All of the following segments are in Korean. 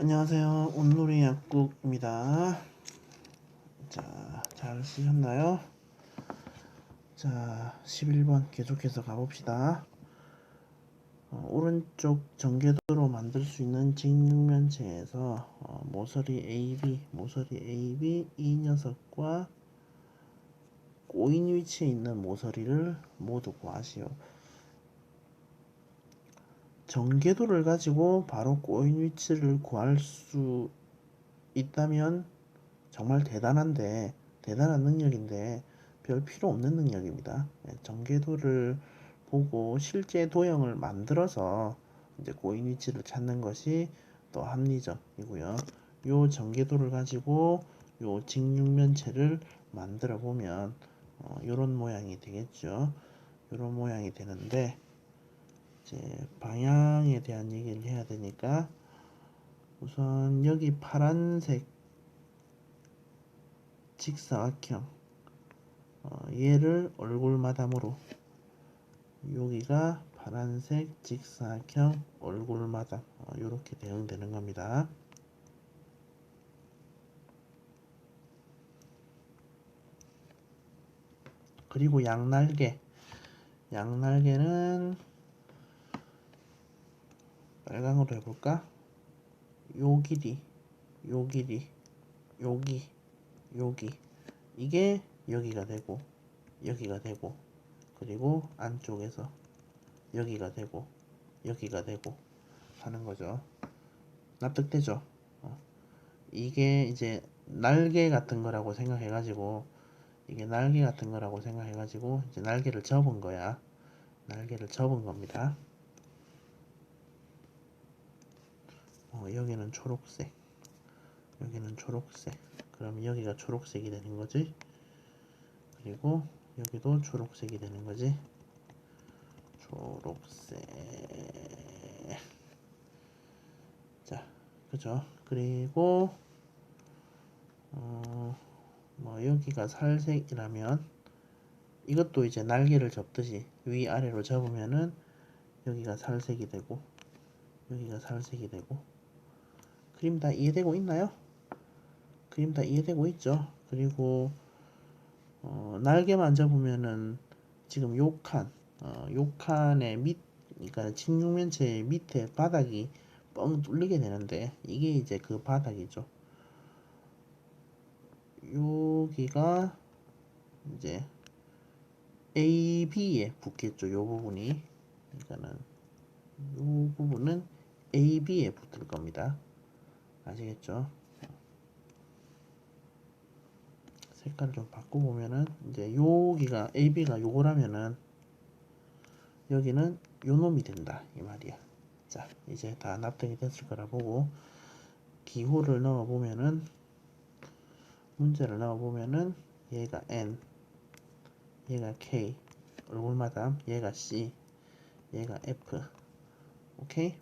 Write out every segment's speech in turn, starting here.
안녕하세요. 온누리 약국입니다. 자, 잘 쓰셨나요? 자, 11번 계속해서 가봅시다. 어, 오른쪽 전개도로 만들 수 있는 직육면체에서 어, 모서리 AB, 모서리 AB 이 녀석과 꼬인 위치에 있는 모서리를 모두 구하시오. 전개도를 가지고 바로 꼬인 위치를 구할 수 있다면 정말 대단한데 대단한 능력인데 별 필요 없는 능력입니다. 예, 전개도를 보고 실제 도형을 만들어서 이제 꼬인 위치를 찾는 것이 또 합리적이고요. 요 전개도를 가지고 요 직육면체를 만들어 보면 어, 요런 모양이 되겠죠. 요런 모양이 되는데 이제 방향에 대한 얘기를 해야 되니까 우선 여기 파란색 직사각형 어, 얘를 얼굴 마담으로 여기가 파란색 직사각형 얼굴 마담 어, 이렇게 대응되는 겁니다. 그리고 양날개 양날개는 빨강으로 해볼까? 요 길이, 요 길이, 여기, 여기. 이게 여기가 되고, 여기가 되고, 그리고 안쪽에서 여기가 되고, 여기가 되고 하는 거죠. 납득되죠? 어. 이게 이제 날개 같은 거라고 생각해가지고, 이게 날개 같은 거라고 생각해가지고, 이제 날개를 접은 거야. 날개를 접은 겁니다. 어, 여기는 초록색. 여기는 초록색. 그럼 여기가 초록색이 되는 거지? 그리고 여기도 초록색이 되는 거지? 초록색. 자 그죠? 그리고 어, 뭐 여기가 살색이라면 이것도 이제 날개를 접듯이 위아래로 접으면은 여기가 살색이 되고 여기가 살색이 되고 그림 다 이해되고 있나요? 그림 다 이해되고 있죠? 그리고 어, 날개만 접으면은 지금 요 칸, 어, 요 칸의 밑, 그러니까 직육면체 밑에 바닥이 뻥 뚫리게 되는데 이게 이제 그 바닥이죠. 여기가 이제 AB에 붙겠죠. 요 부분이. 그러니까는 요 부분은 AB에 붙을 겁니다. 아시겠죠? 색깔을 좀 바꿔보면은 이제 여기가 AB가 요거라면은 여기는 요 놈이 된다 이 말이야. 자 이제 다 납득이 됐을 거라 보고 기호를 넣어 보면은 문제를 넣어 보면은 얘가 N 얘가 K 얼굴마다 얘가 C 얘가 F. 오케이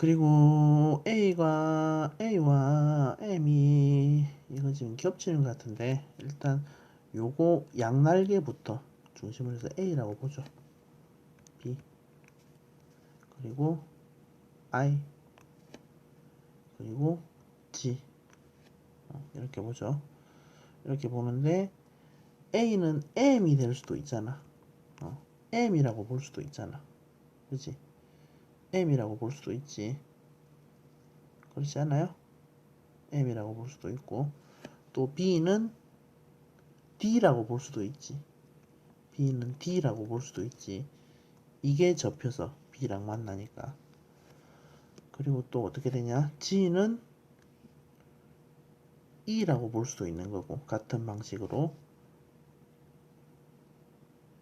그리고 A가 A와 M이 이거 지금 겹치는 것 같은데 일단 요거 양날개부터 중심을 해서 A라고 보죠. B 그리고 I 그리고 G 어, 이렇게 보죠. 이렇게 보는데 A는 M이 될 수도 있잖아. 어, M이라고 볼 수도 있잖아. 그지? M이라고 볼 수도 있지. 그렇지 않아요? m이라고 볼 수도 있고 또 b는 d라고 볼 수도 있지. b는 d라고 볼 수도 있지. 이게 접혀서 b랑 만나니까. 그리고 또 어떻게 되냐? g는 e라고 볼 수도 있는 거고 같은 방식으로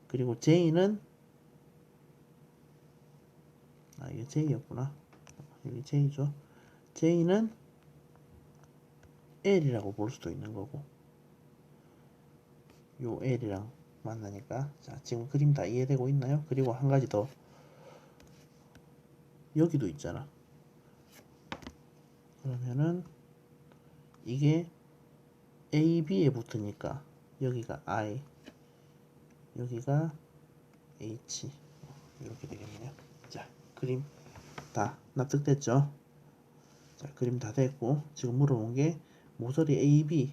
그리고 j는 아 이게 J였구나. 여기 J죠. J는 L이라고 볼 수도 있는 거고 요 L이랑 만나니까. 자 지금 그림 다 이해되고 있나요? 그리고 한 가지 더. 여기도 있잖아. 그러면은 이게 AB에 붙으니까 여기가 I 여기가 H. 이렇게 되겠네요. 자 그림 다 납득됐죠? 자, 그림 다 됐고 지금 물어본 게 모서리 AB,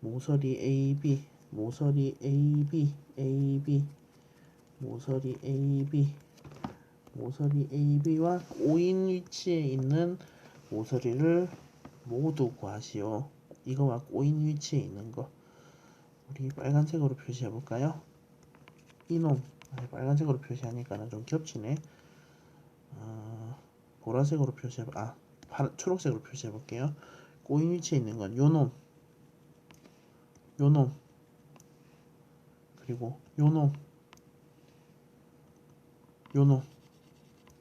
모서리 AB, 모서리 AB, AB, 모서리 AB, 모서리 AB와 오인 위치에 있는 모서리를 모두 구하시오. 이거와 오인 위치에 있는 거. 우리 빨간색으로 표시해 볼까요? 이놈 아니, 빨간색으로 표시하니까는 좀 겹치네. 어, 보라색으로 표시해 아 파란, 초록색으로 표시해 볼게요. 꼬인 위치에 있는 건 요놈, 요놈, 그리고 요놈, 요놈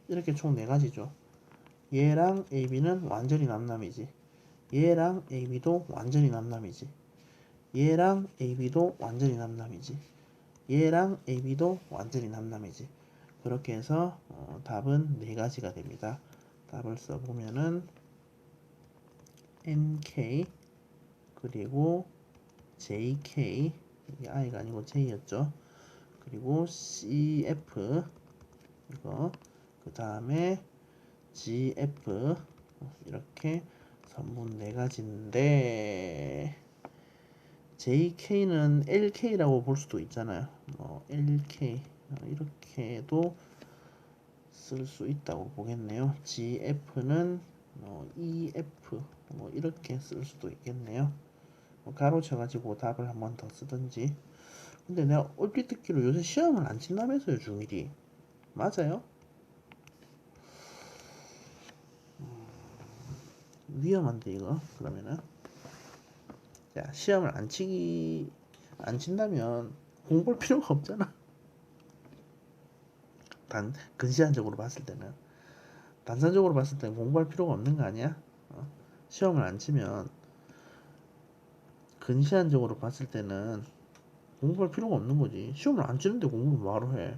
이렇게 총 네 가지죠. 얘랑 AB는 완전히 남남이지. 얘랑 AB도 완전히 남남이지. 얘랑 AB도 완전히 남남이지. 얘랑 AB도 완전히 남남이지. 그렇게 해서 어, 답은 네 가지가 됩니다. 답을 써보면은 NK 그리고 JK 이게 I가 아니고 J였죠. 그리고 CF 이거 그 다음에 GF 이렇게 선분 네 가지인데 JK는 LK라고 볼 수도 있잖아요. 뭐 LK 이렇게도 쓸 수 있다고 보겠네요. GF는 뭐 EF 뭐 이렇게 쓸 수도 있겠네요. 뭐 가로쳐 가지고 답을 한 번 더 쓰든지. 근데 내가 얼핏 듣기로 요새 시험을 안 친다면서요 중1이 맞아요? 음, 위험한데 이거 그러면은 자 시험을 안 치기 안 친다면 공부할 필요가 없잖아 단 근시안적으로 봤을 때는 단선적으로 봤을 때는 공부할 필요가 없는 거 아니야? 어? 시험을 안 치면 근시안적으로 봤을 때는 공부할 필요가 없는 거지. 시험을 안 치는데 공부를 뭐하러 해?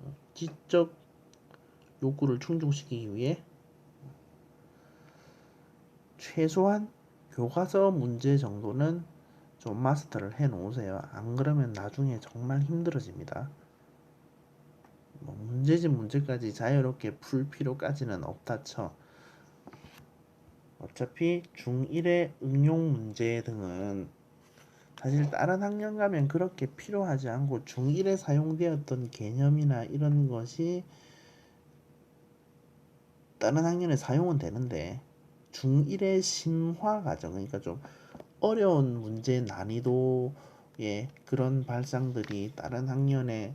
어? 지적 욕구를 충족시키기 위해 최소한 교과서 문제 정도는 좀 마스터를 해 놓으세요. 안 그러면 나중에 정말 힘들어집니다. 뭐 문제집 문제까지 자유롭게 풀 필요까지는 없다 쳐. 어차피 중1의 응용 문제 등은 사실 다른 학년 가면 그렇게 필요하지 않고 중1에 사용되었던 개념이나 이런 것이 다른 학년에 사용은 되는데 중1의 심화 과정 그러니까 좀 어려운 문제 난이도의 그런 발상들이 다른 학년에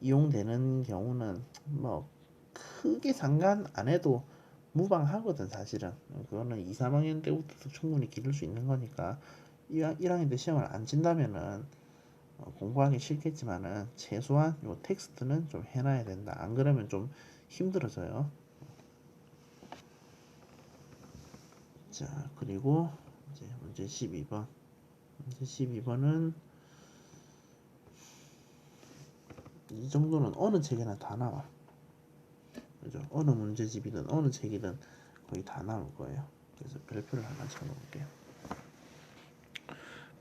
이용되는 경우는 뭐 크게 상관 안 해도 무방하거든 사실은. 그거는 2, 3학년 때부터 충분히 기를 수 있는 거니까 1학년 때 시험을 안 친다면은 어, 공부하기 싫겠지만은 최소한 요 텍스트는 좀 해놔야 된다. 안 그러면 좀 힘들어져요. 자 그리고 이제 문제 12번. 문제 12번은 이 정도는 어느 책에나 다 나와. 그죠? 어느 문제집이든 어느 책이든 거의 다 나올 거예요. 그래서 별표를 하나 쳐놓을게요.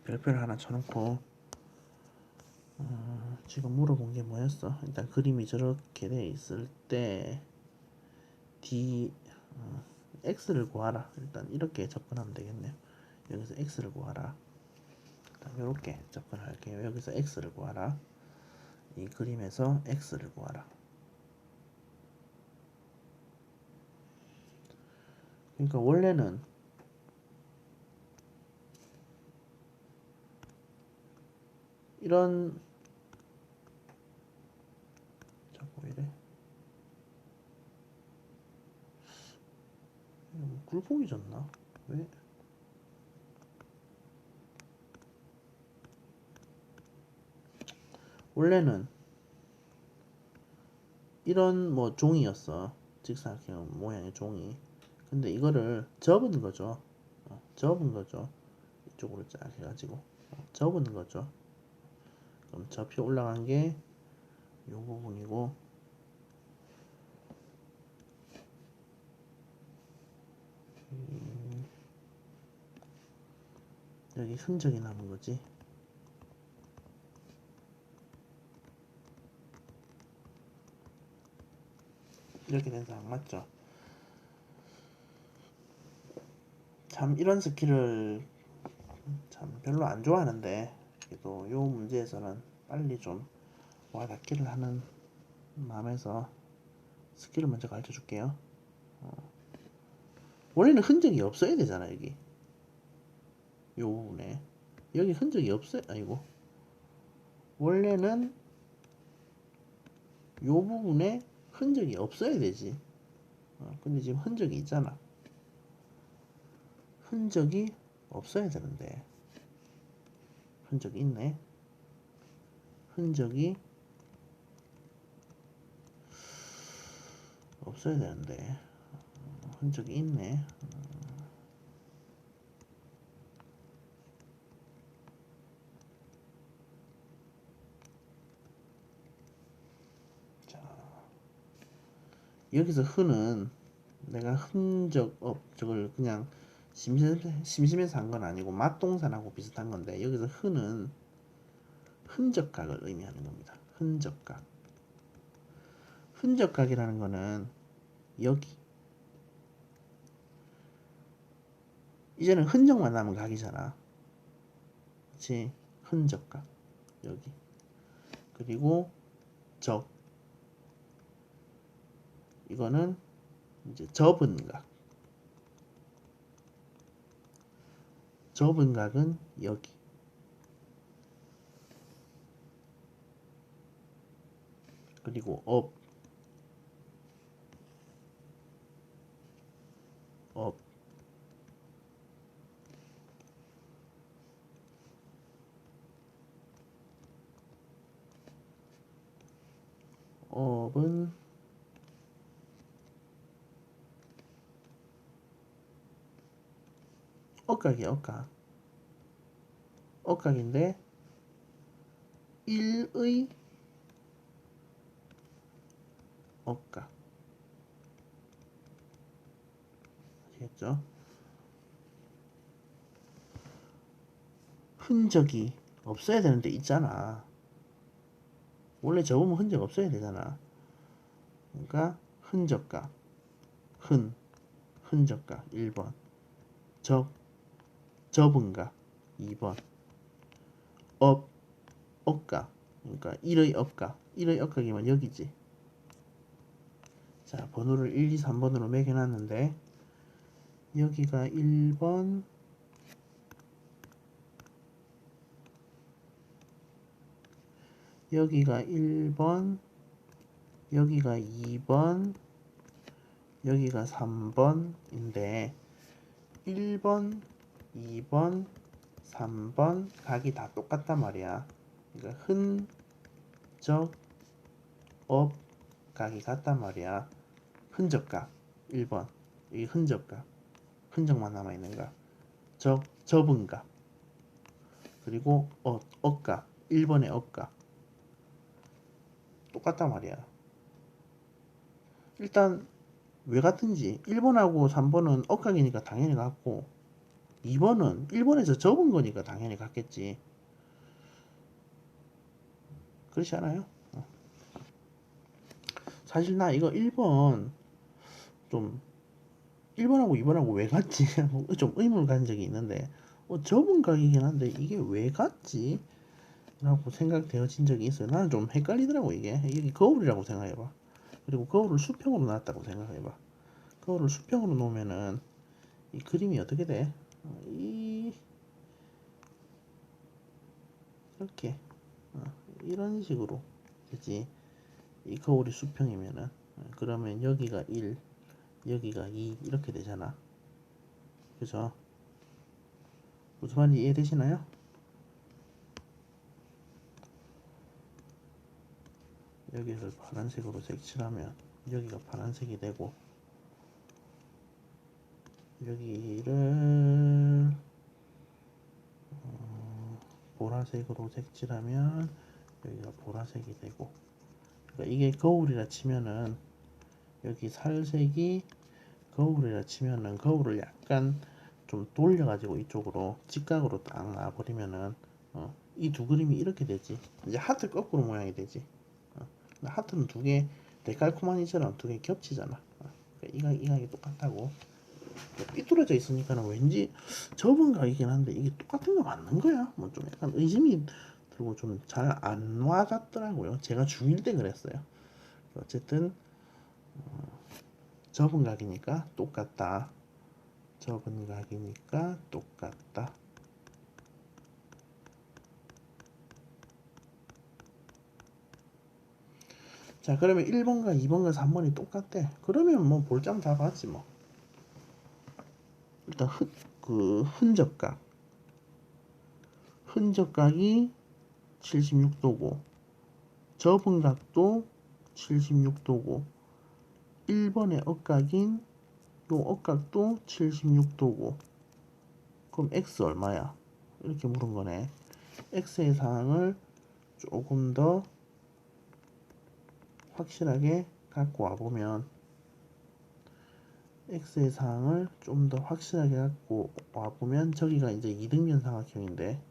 별표를 하나 쳐놓고 어, 지금 물어본 게 뭐였어? 일단 그림이 저렇게 돼 있을 때 D 어, X를 구하라. 일단 이렇게 접근하면 되겠네요. 여기서 X를 구하라. 일단 이렇게 접근할게요. 여기서 X를 구하라. 이 그림에서 x를 구하라. 그러니까 원래는 이런 자꾸 이래 뭐 굴복이 졌나? 왜? 원래는 이런 뭐 종이였어. 직사각형 모양의 종이. 근데 이거를 접은 거죠. 어, 접은 거죠. 이쪽으로 쫙 해가지고. 어, 접은 거죠. 그럼 접히 올라간 게 이 부분이고. 음, 여기 흔적이 남은 거지 이렇게 된 상황 맞죠? 참 이런 스킬을 참 별로 안 좋아하는데 그래도 요 문제에서는 빨리 좀 와닿기를 하는 마음에서 스킬을 먼저 가르쳐 줄게요. 어. 원래는 흔적이 없어야 되잖아 여기 요 부분에 여기 흔적이 없어요 아이고 원래는 요 부분에 흔적이 없어야 되지. 어, 근데 지금 흔적이 있잖아. 흔적이 없어야 되는데. 흔적이 있네. 흔적이 없어야 되는데. 어, 흔적이 있네 여기서 흔은 내가 흔적 업 저걸 그냥 심심, 심심해서 한 건 아니고 맛동산하고 비슷한 건데 여기서 흔은 흔적각을 의미하는 겁니다. 흔적각. 흔적각이라는 거는 여기 이제는 흔적만 남은 각이잖아. 그치? 흔적각 여기 그리고 적 이거는 이제 접은 각. 접은 각은 여기. 그리고 업. 업. 업은 억각이야 억각. 억각인데 1의 억각. 아시겠죠? 흔적이 없어야 되는데 있잖아. 원래 접으면 흔적 없어야 되잖아. 그러니까 흔적각 흔. 흔적각 1번. 적 접은각 2번. 업 억각 그러니까 1의 억각 1의 억각이면 여기지. 자 번호를 1, 2, 3번으로 매겨놨는데 여기가 1번. 여기가 1번. 여기가 2번. 여기가 3번인데 1번 2번 3번 각이 다 똑같단 말이야. 그러니까 흔, 적, 업 각이 같단 말이야. 흔적각 1번. 이 흔적각 흔적만 남아있는 각. 적, 접은 각. 그리고 어, 억각 1번의 억각. 똑같단 말이야. 일단 왜 같은지. 1번하고 3번은 억각이니까 당연히 같고 2번은 1번에서 접은 거니까 당연히 같겠지 그렇지 않아요? 어. 사실 나 이거 1번 좀 1번하고 2번하고 왜 같지? 좀 의문을 가진 적이 있는데 어, 접은 각이긴 한데 이게 왜 같지? 라고 생각되어진 적이 있어요. 나는 좀 헷갈리더라고 이게. 이게 거울이라고 생각해봐. 그리고 거울을 수평으로 놨다고 생각해봐. 거울을 수평으로 놓으면은 이 그림이 어떻게 돼? 어, 이 이렇게 어, 이런 식으로 되지. 이 거울이 수평이면은 어, 그러면 여기가 1, 여기가 2 이렇게 되잖아. 그죠? 무슨 말인지 이해되시나요? 여기를 파란색으로 색칠하면 여기가 파란색이 되고 여기를 어, 보라색으로 색칠하면 여기가 보라색이 되고 그러니까 이게 거울이라 치면은 여기 살색이 거울이라 치면은 거울을 약간 좀 돌려 가지고 이쪽으로 직각으로 딱 놔버리면은 어, 이 두 그림이 이렇게 되지. 이제 하트 거꾸로 모양이 되지. 어, 하트는 두개 데칼코마니처럼 두 개 겹치잖아. 어, 그러니까 이각, 이각이 똑같다고 삐뚤어져 있으니까는 왠지 접은 각이긴 한데 이게 똑같은 거 맞는 거야? 뭐 좀 약간 의심이 들고 좀잘안 와닿더라고요. 제가 중1 때 그랬어요. 어쨌든 어, 접은 각이니까 똑같다. 접은 각이니까 똑같다. 자 그러면 1번과 2번과 3번이 똑같대. 그러면 뭐 볼점 다 봤지 뭐. 일단 흔, 그 흔적각 흔적각이 76도고 접은 각도 76도고 1번의 억각인 요 억각도 76도고 그럼 x 얼마야? 이렇게 물은 거네. x의 사항을 조금 더 확실하게 갖고 와보면 x의 사항을 좀 더 확실하게 갖고 와보면 저기가 이제 이등변 삼각형인데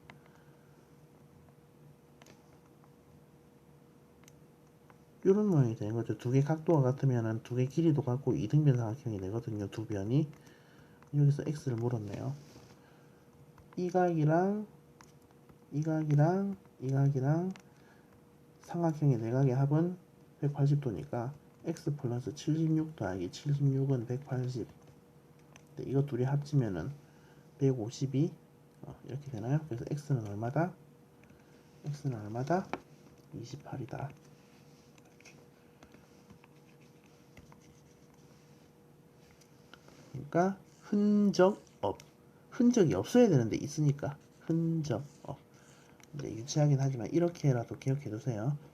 이런 모양이 되는 거죠. 두 개 각도가 같으면은 두개 길이도 같고 이등변 삼각형이 되거든요. 두 변이 여기서 x를 물었네요. 이 각이랑 이 각이랑 이 각이랑 삼각형의 내각의 합은 180도니까 x 플러스 76 더하기 76은 180 네, 이거 둘이 합치면은 152 어, 이렇게 되나요? 그래서 x는 얼마다? x는 얼마다? 28이다 그러니까 흔적 없 흔적이 없어야 되는데 있으니까 흔적 없 이제 유치하긴 하지만 이렇게라도 기억해 두세요 어.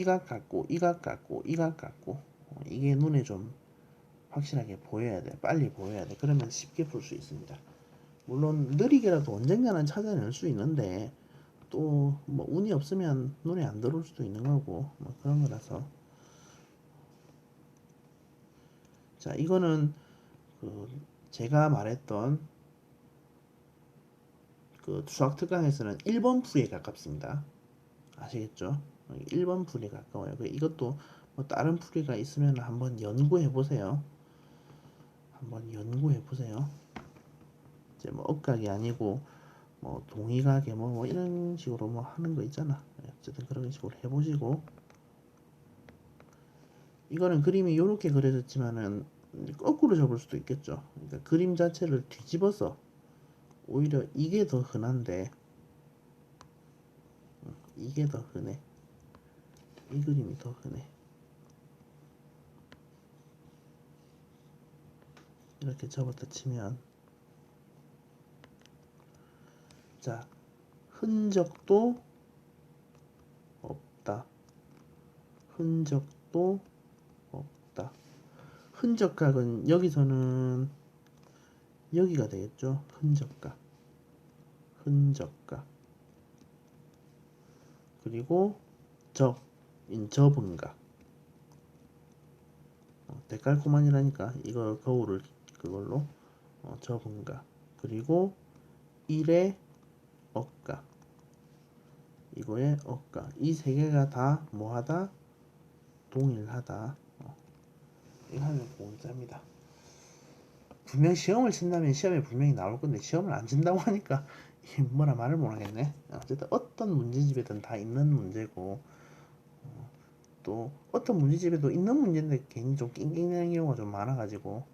이각 같고 이각 같고 이각 같고. 어, 이게 눈에 좀 확실하게 보여야 돼. 빨리 보여야 돼. 그러면 쉽게 풀 수 있습니다. 물론 느리게라도 언젠가는 찾아낼 수 있는데 또 뭐 운이 없으면 눈에 안 들어올 수도 있는 거고 뭐 그런 거라서. 자 이거는 그 제가 말했던 그 수학 특강에서는 1번 풀이에 가깝습니다. 아시겠죠? 1번 풀이 가까워요. 그 이것도 뭐 다른 풀이가 있으면 한번 연구해 보세요. 한번 연구해 보세요. 이제 뭐 억각이 아니고 뭐 동의각에 뭐, 뭐 이런 식으로 뭐 하는 거 있잖아. 네, 어쨌든 그런 식으로 해보시고 이거는 그림이 이렇게 그려졌지만은 거꾸로 접을 수도 있겠죠. 그러니까 그림 자체를 뒤집어서 오히려 이게 더 흔한데 음, 이게 더 흔해. 이 그림이 더 크네. 이렇게 접었다 치면 자 흔적도 없다. 흔적도 없다. 흔적각은 여기서는 여기가 되겠죠. 흔적각. 흔적각. 그리고 적 인접은가. 어, 데칼코만이라니까 이거 거울을 그걸로 어, 접은가. 그리고 1의 억가. 이거의 억가. 이세 개가 다 뭐하다? 동일하다. 어. 이거 하면 공짜입니다. 분명 시험을 친다면 시험에 분명히 나올 건데 시험을 안 친다고 하니까 뭐라 말을 못 하겠네. 어쨌든 어떤 문제집에든 다 있는 문제고 또 어떤 문제집에도 있는 문제인데 괜히 좀 낑낑대는 경우가 좀 많아가지고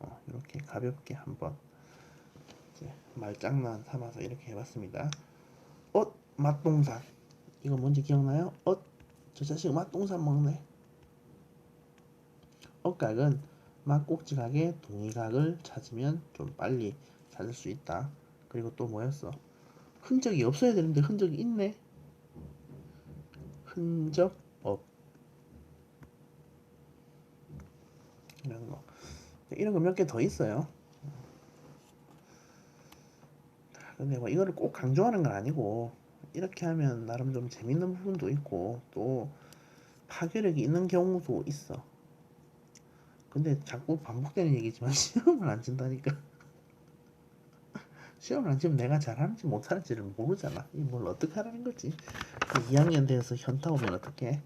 어, 이렇게 가볍게 한번 말장난 삼아서 이렇게 해봤습니다. 엇 맛동산 이거 뭔지 기억나요? 엇저 자식 맛동산 먹네. 엇각은 맛꼭지 각의 동의각을 찾으면 좀 빨리 찾을 수 있다. 그리고 또 뭐였어? 흔적이 없어야 되는데 흔적이 있네. 흔적 없. 이런 거. 이런 거 몇 개 더 있어요. 근데 뭐 이거를 꼭 강조하는 건 아니고 이렇게 하면 나름 좀 재밌는 부분도 있고 또 파괴력이 있는 경우도 있어. 근데 자꾸 반복되는 얘기지만 시험을 안 친다니까. 시험을 안 치면 내가 잘하는지 못하는지를 모르잖아. 이뭘 어떻게 하라는 거지? 2학년 돼서 현타 오면 어떡해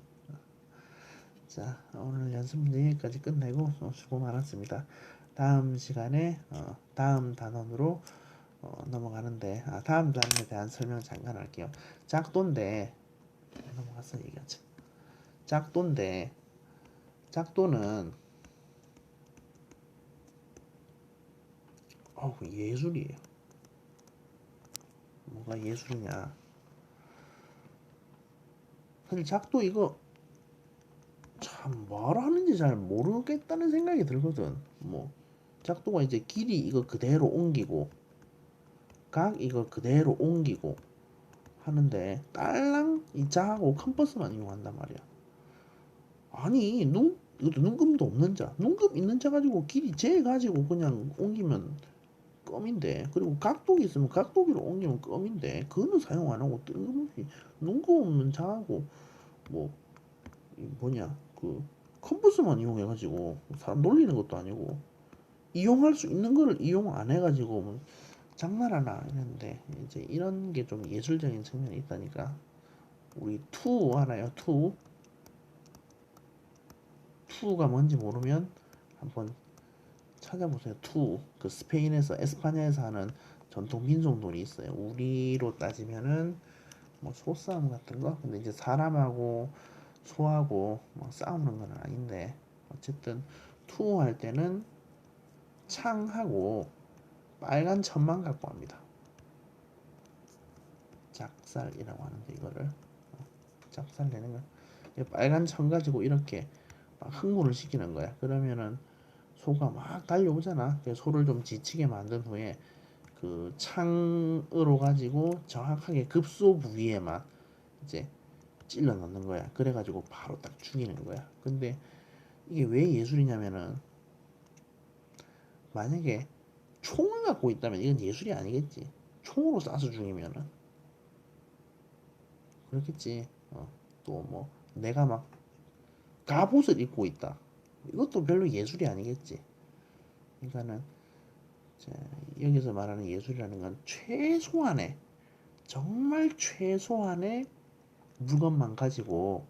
자, 오늘 연습 여기까지 끝내고 어, 수고 많았습니다. 다음 시간에 어, 다음 단원으로 어, 넘어가는데 아, 다음 단원에 대한 설명 잠깐 할게요. 짝도인데 넘어가서 얘기하자. 짝도인데 짝도는 어우 예술이에요. 뭐가 예술이냐? 사실 작도 이거 참 말하는지 잘 모르겠다는 생각이 들거든. 뭐 작도가 이제 길이 이거 그대로 옮기고 각 이거 그대로 옮기고 하는데 딸랑 이 자하고 컴퍼스만 이용한단 말이야. 아니 눈 이것도 눈금도 없는 자, 눈금 있는 자 가지고 길이 재 가지고 그냥 옮기면 껌인데 그리고 각도기 있으면 각도기로 옮기면 껌인데 그거는 사용 안 하고 뜬금없이 눈금 없는 자하고 뭐이 뭐냐 그 컴퍼스만 이용해 가지고 사람 놀리는 것도 아니고 이용할 수 있는 거를 이용 안 해가지고 뭐 장난하나 이랬는데 이제 이런 게 좀 예술적인 측면이 있다니까. 우리 투 알아요? 투? 투가 뭔지 모르면 한번 찾아보세요. 투. 그 스페인에서 에스파냐에서 하는 전통 민속놀이 있어요. 우리로 따지면은 뭐 소싸움 같은 거? 근데 이제 사람하고 소하고 뭐 싸우는 건 아닌데 어쨌든 투할 때는 창하고 빨간 천만 갖고 합니다. 작살이라고 하는데 이거를 어, 작살 내는 거 빨간 천 가지고 이렇게 막 흥분을 시키는 거야. 그러면은 소가 막 달려오잖아. 소를 좀 지치게 만든 후에 그 창으로 가지고 정확하게 급소 부위에만 이제 찔러 넣는 거야. 그래가지고 바로 딱 죽이는 거야. 근데 이게 왜 예술이냐면은 만약에 총을 갖고 있다면 이건 예술이 아니겠지. 총으로 쏴서 죽이면은 그렇겠지. 어, 또뭐 내가 막 갑옷을 입고 있다. 이것도 별로 예술이 아니겠지. 그러니까는 자, 여기서 말하는 예술이라는 건 최소한의 정말 최소한의 물건만 가지고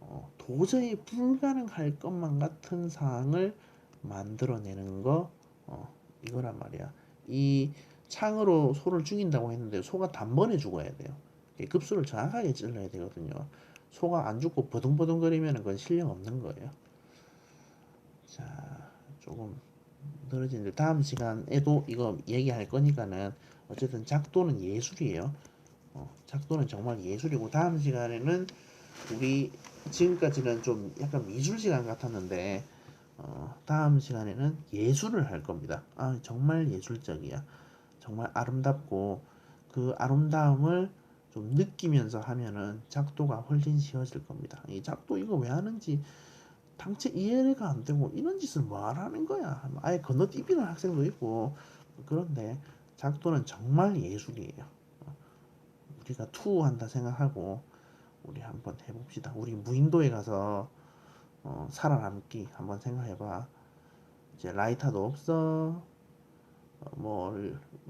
어, 도저히 불가능할 것만 같은 상황을 만들어내는 거 어, 이거란 말이야. 이 창으로 소를 죽인다고 했는데 소가 단번에 죽어야 돼요. 급수를 정확하게 찔러야 되거든요. 소가 안 죽고 버둥버둥거리면 그건 실력 없는 거예요. 자, 조금 늘어지는데 다음 시간에도 이거 얘기할 거니까는 어쨌든 작도는 예술이에요. 어, 작도는 정말 예술이고 다음 시간에는 우리 지금까지는 좀 약간 미술 시간 같았는데 어, 다음 시간에는 예술을 할 겁니다. 아, 정말 예술적이야. 정말 아름답고 그 아름다움을 좀 느끼면서 하면은 작도가 훨씬 쉬워질 겁니다. 이 작도 이거 왜 하는지 당체 이해가 안 되고 이런 짓을 뭐 하라는 거야. 아예 건너뛰기는 학생도 있고 그런데 작도는 정말 예술이에요. 우리가 투한다 생각하고 우리 한번 해봅시다. 우리 무인도에 가서 어, 살아남기 한번 생각해봐. 이제 라이터도 없어. 어, 뭐,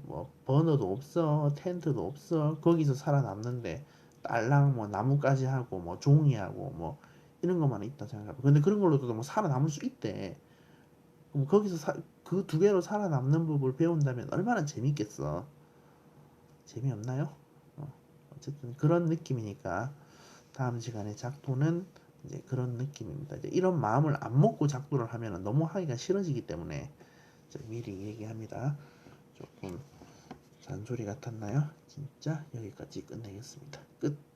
뭐 버너도 없어. 텐트도 없어. 거기서 살아남는데 딸랑 뭐 나무까지 하고 뭐 종이하고 뭐 이런 것만 있다 생각해봐. 근데 그런 걸로도 뭐 살아남을 수 있대. 그럼 거기서 그 두 개로 살아남는 법을 배운다면 얼마나 재밌겠어. 재미없나요? 어, 어쨌든 그런 느낌이니까 다음 시간에 작도는 이제 그런 느낌입니다. 이제 이런 마음을 안 먹고 작도를 하면 너무 하기가 싫어지기 때문에 미리 얘기합니다. 조금 잔소리 같았나요? 진짜 여기까지 끝내겠습니다. 끝.